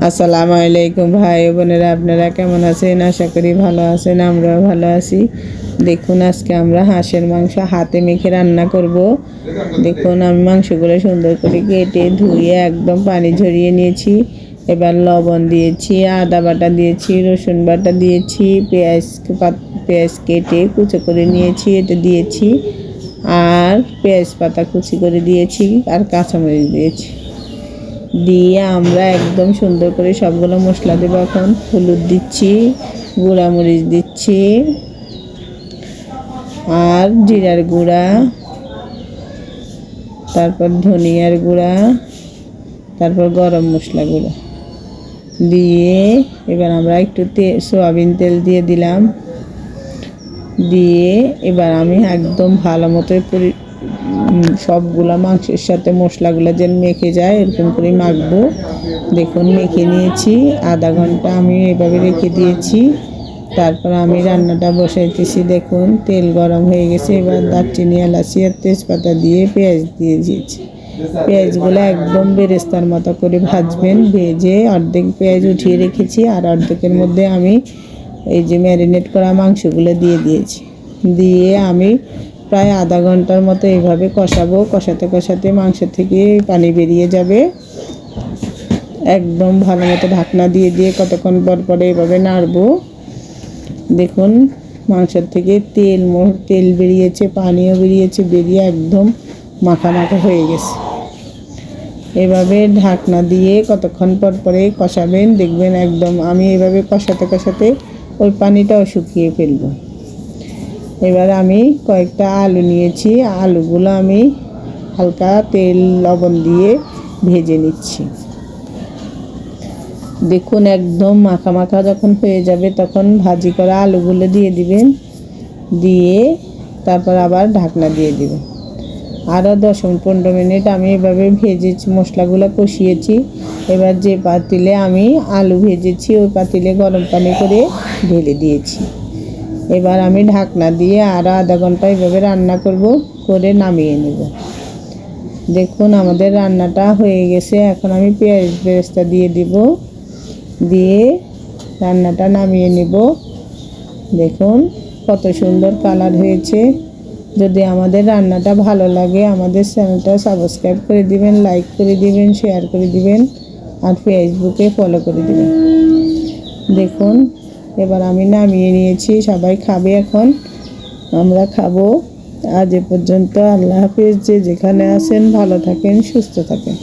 আসসালামু আলাইকুম ভাই বোনেরা, আপনারা কেমন আছেন? আশা করি ভালো আছেন, আমরাও ভালো আছি। দেখুন, আজকে আমরা হাঁসের মাংস হাতে মেখে রান্না করব। দেখুন, আমি মাংসগুলো সুন্দর করে কেটে ধুয়ে একদম পানি ঝরিয়ে নিয়েছি। এবার লবণ দিয়েছি, আদা বাটা দিয়েছি, রসুন বাটা দিয়েছি, পেঁয়াজ পাত- পেঁয়াজ কেটে কুচো করে নিয়েছি এটা দিয়েছি। আর পেঁয়াজ পাতা কুচি করে দিয়েছি আর কাঁচামরিচ দিয়েছি। দিয়ে আমরা একদম সুন্দর করে সবগুলো মশলা দেবো এখন। হলুদ দিচ্ছি গুঁড়া মরিচ দিচ্ছি আর জিরার গুঁড়া তারপর ধনিয়ার গুঁড়া তারপর গরম মশলা গুঁড়া। দিয়ে এবার আমরা একটু তে সোয়াবিন তেল দিয়ে দিলাম। দিয়ে এবার আমি একদম ভালো মতো পরি উম, সবগুলা মাংসের সাথে মশলাগুলো যেন মেখে যায়, এরকম করে মাখবো। দেখুন, মেখে নিয়েছি। আধা ঘণ্টা আমি এভাবে রেখে দিয়েছি। তারপর আমি রান্নাটা বসাইতেছি, দেখুন, তেল গরম হয়ে গেছে। এবার দারচিনি, এলাচি আর তেজপাতা দিয়ে পেঁয়াজ দিয়ে দিয়েছি। পেঁয়াজগুলো একদম বেরেস্তার মতো করে ভাজবেন, ভেজে অর্ধেক পেঁয়াজ উঠিয়ে রেখেছি আর অর্ধেকের মধ্যে আমি এই যে ম্যারিনেট করা মাংসগুলো দিয়ে দিয়েছি। দিয়ে আমি প্রায় আধা ঘণ্টার মতো এইভাবে কষাবো। কষাতে কষাতে মাংস থেকে পানি বেরিয়ে যাবে। একদম ভালো মতো ঢাকনা দিয়ে দিয়ে কতক্ষণ পর পরে এভাবে নাড়বো। দেখুন, মাংসের থেকে তেল মোর তেল বেরিয়েছে, পানিও বেরিয়েছে, বেরিয়ে একদম মাখা মাখা হয়ে গেছে। এভাবে ঢাকনা দিয়ে কতক্ষণ পর পরে কষাবেন, দেখবেন একদম আমি এভাবে কষাতে কষাতে ওই পানিটাও শুকিয়ে ফেলব। এবার আমি কয়েকটা আলু নিয়েছি। আলুগুলো আমি হালকা তেল, লবণ দিয়ে ভেজে নিচ্ছি। দেখুন, একদম মাখা মাখা যখন হয়ে যাবে তখন ভাজি করা আলুগুলো দিয়ে দিবেন। দিয়ে তারপর আবার ঢাকনা দিয়ে দিবেন। আরও দশ মিনিট, পনেরো মিনিট আমি এভাবে ভেজেছি মশলাগুলো কষিয়েছি। এবার যে পাতিলে আমি আলু ভেজেছি, ওই পাতিলে গরম পানি করে ঢেলে দিয়েছি। এবার আমি ঢাকনা দিয়ে আরও আধা ঘণ্টা এভাবে রান্না করব, করে নামিয়ে নেব। দেখুন, আমাদের রান্নাটা হয়ে গেছে। এখন আমি পেঁয়াজ বেরেস্তা দিয়ে দিব। দিয়ে রান্নাটা নামিয়ে নেব। দেখুন, কত সুন্দর কালার হয়েছে। যদি আমাদের রান্নাটা ভালো লাগে, আমাদের চ্যানেলটা সাবস্ক্রাইব করে দিবেন, লাইক করে দিবেন, শেয়ার করে দিবেন, আর ফেসবুকে ফলো করে দিবেন। দেখুন এবার আমি নামিয়ে নিয়েছি, সবাই খাবে এখন। আমরা খাব। আজ এ পর্যন্ত আল্লাহ হাফিজ, যে যেখানে আছেন ভালো থাকেন, সুস্থ থাকেন।